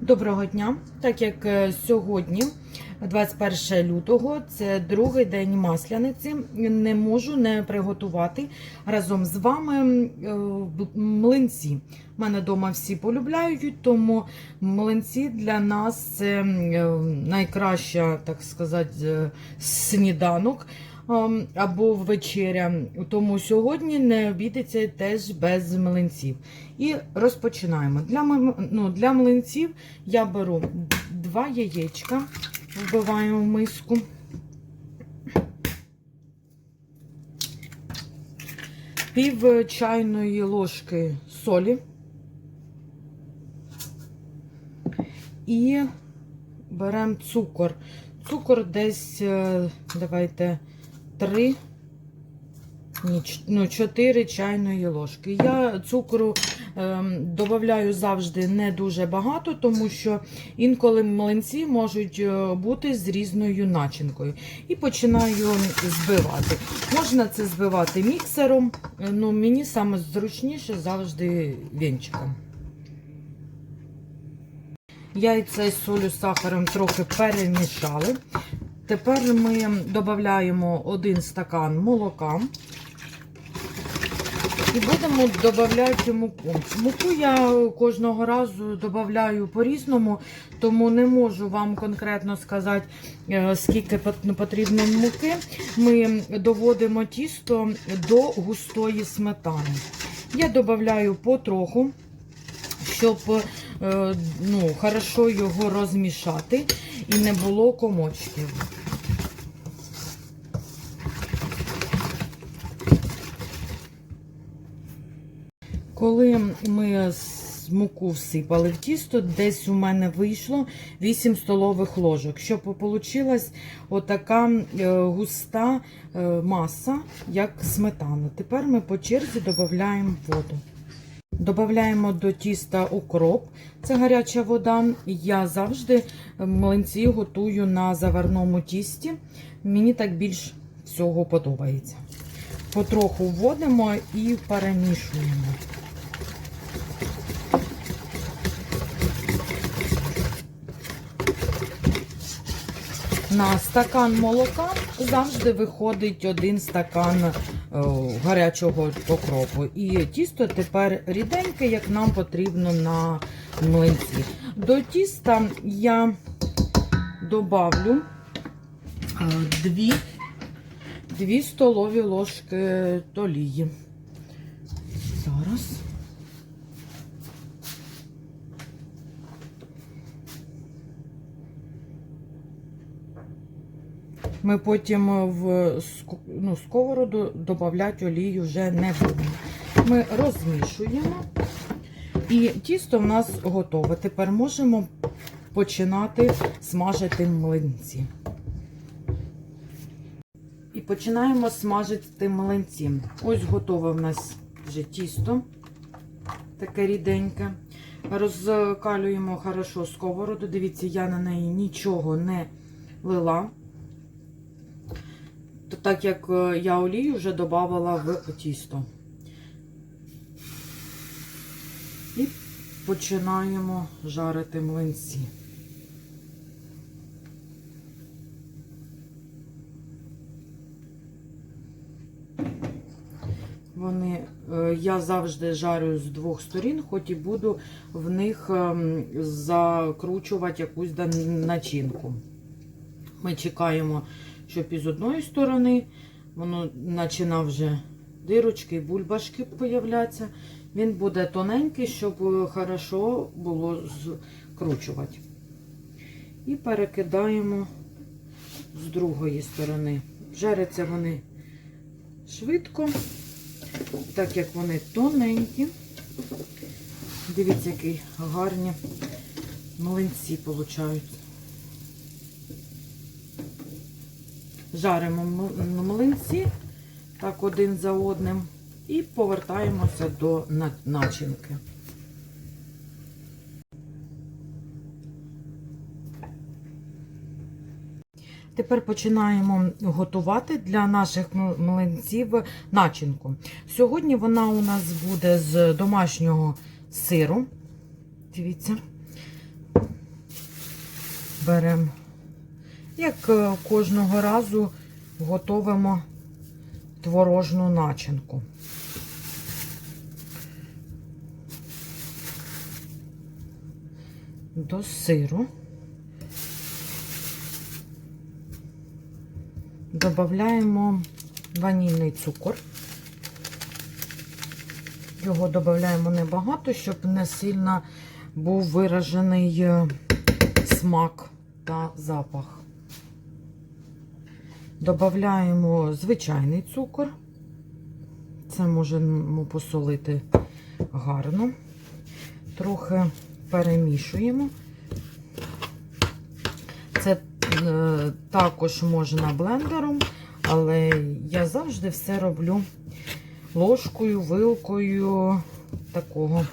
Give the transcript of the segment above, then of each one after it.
Доброго дня! Так як е, сьогодні, 21 лютого, це другий день масляниці, не можу не приготувати разом з вами е, млинці. У мене вдома всі полюбляють, тому млинці для нас це е, найкраща, так сказати, сніданок. Ем, Або вечеря, тому сьогодні не обійдеться теж без млинців. І розпочинаємо. Для, ну, для млинців я беру два яєчка, вбиваю в миску. Пів чайної ложки солі. І беремо цукор. Цукор десь, е, давайте, 3, ні, ч- ну, 4 чайної ложки. Я цукру ем, додаю завжди не дуже багато, тому що інколи млинці можуть е, бути з різною начинкою. І починаю збивати. Можна це збивати міксером, е, ну мені саме зручніше завжди вінчиком. Яйця з солю з сахаром трохи перемішали. Тепер ми додаємо один стакан молока. І будемо додавати муку. Муку я кожного разу додаю по-різному, тому не можу вам конкретно сказати, е, скільки потрібно муки. Ми доводимо тісто до густої сметани. Я додаю потроху, щоб е, ну, хорошо його розмішати і не було комочків. Коли ми муку всипали в тісто, десь у мене вийшло 8 столових ложок, щоб вийшла отака е, густа е, маса, як сметана. Тепер ми по черзі додаємо воду. Додаємо до тіста укроп, це гаряча вода. Я завжди млинці готую на заварному тісті. Мені так більш всього подобається. Потроху вводимо і перемішуємо. На стакан молока завжди виходить один стакан е, гарячого окропу. І тісто тепер ріденьке, як нам потрібно на млинці. До тіста я добавлю е, дві, дві столові ложки олії. Ми потім в ну, сковороду додати олію вже не будемо. Ми розмішуємо. І тісто в нас готове. Тепер можемо починати смажити млинці. І починаємо смажити млинці. Ось готове в нас вже тісто, таке ріденьке. Розкалюємо хорошо сковороду. Дивіться, я на неї нічого не лила. Так як е, я олію вже додавала в тісто. І починаємо жарити млинці. Вони, е, я завжди жарю з двох сторін, хоч і буду в них ем, закручувати якусь начинку. Ми чекаємо, щоб із одної сторони воно починав вже дирочки, бульбашки появляться. Він буде тоненький, щоб е, хорошо було скручувати. І перекидаємо з другої сторони. Жаряться вони швидко, так як вони тоненькі. Дивіться, які гарні млинці получаються. Жаримо м- млинці так один за одним і повертаємося до начинки. Тепер починаємо готувати для наших млинців начинку. Сьогодні вона у нас буде з домашнього сиру. Дивіться. беремо. Як е, кожного разу готуємо творожну начинку. До сиру додаємо ванільний цукор. Його додаємо небагато, щоб не сильно був виражений е, смак та запах. Додаємо звичайний цукор. Це можемо посолити гарно. Трохи перемішуємо. Це е, також можна блендером, але я завжди все роблю ложкою, вилкою такого.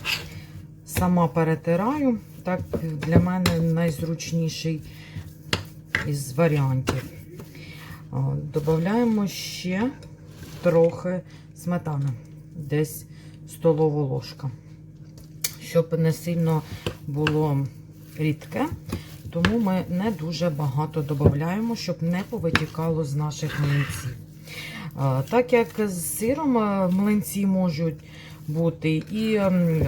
Сама перетираю. Так для мене найзручніший із варіантів. Додаємо ще трохи сметани, десь столова ложка, щоб не сильно було рідке, тому ми не дуже багато додаємо, щоб не повитікало з наших млинців. Так як з сиром млинці можуть бути і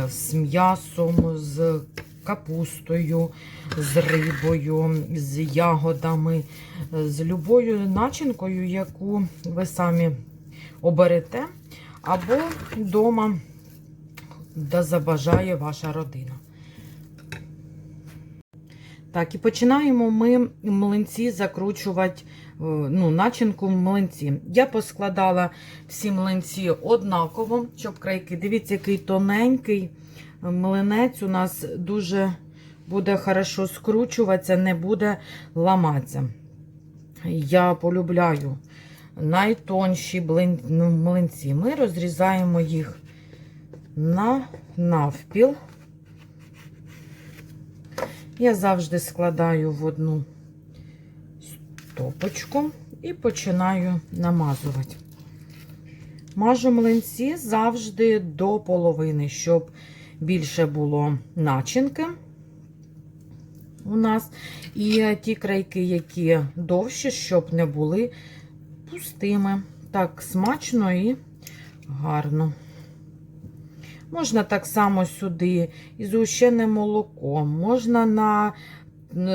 з м'ясом, з капустою, з рибою, з ягодами, з любою начинкою, яку ви самі оберете, або вдома, де забажає ваша родина. Так, і починаємо ми млинці закручувати ну, начинку в млинці. Я поскладала всі млинці однаково, щоб крайки. Дивіться, який тоненький млинець у нас дуже буде хорошо скручуватися, не буде ламатися. Я полюбляю найтонші ну, млинці. Ми розрізаємо їх на навпіл. Я завжди складаю в одну стопочку і починаю намазувати. Мажу млинці завжди до половини, щоб більше було начинки у нас. І ті крайки, які довші, щоб не були пустими. Так, смачно і гарно. Можна так само сюди і згущене молоко, можна на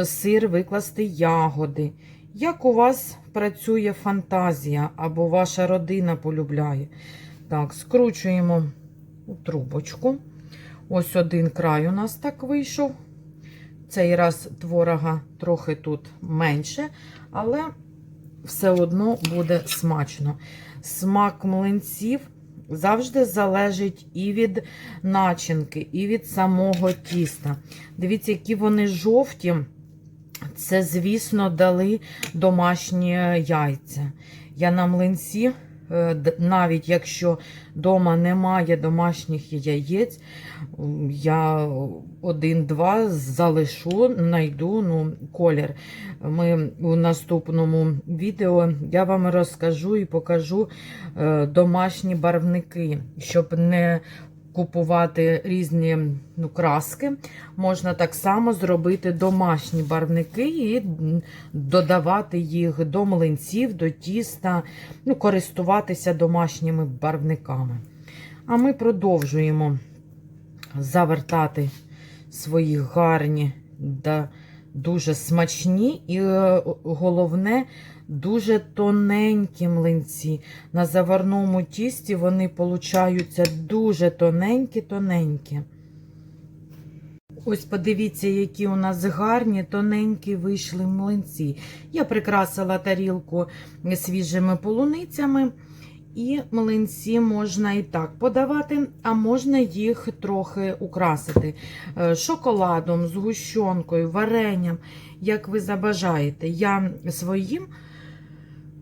сир викласти ягоди. Як у вас працює фантазія або ваша родина полюбляє. Так, скручуємо у трубочку. Ось один край у нас так вийшов. Цей раз творога трохи тут менше, але все одно буде смачно. Смак млинців завжди залежить і від начинки, і від самого тіста. Дивіться, які вони жовті. Це, звісно, дали домашні яйця. Я на млинці, навіть якщо вдома немає домашніх яєць, я один-два залишу, знайду ну, колір. Ми у наступному відео я вам розкажу і покажу е, домашні барвники, щоб не купувати різні ну, краски. Можна так само зробити домашні барвники і додавати їх до млинців, до тіста, ну, користуватися домашніми барвниками. А ми продовжуємо завертати свої гарні да дуже смачні і е, головне, дуже тоненькі млинці. На заварному тісті вони получаються дуже тоненькі-тоненькі. Ось подивіться, які у нас гарні, тоненькі вийшли млинці. Я прикрасила тарілку свіжими полуницями. І млинці можна і так подавати, а можна їх трохи украсити е, шоколадом, згущенкою, варенням, як ви забажаєте. Я своїм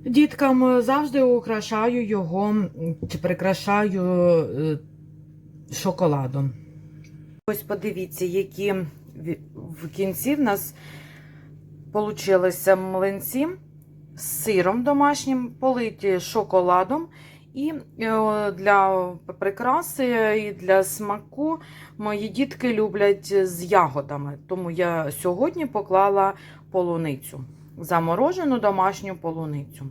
діткам завжди украшаю його чи прикрашаю е, шоколадом. Ось подивіться, які в кінці в нас получилися млинці з сиром домашнім, политі шоколадом І е, для прикраси і для смаку мої дітки люблять з ягодами. Тому я сьогодні поклала полуницю, заморожену домашню полуницю.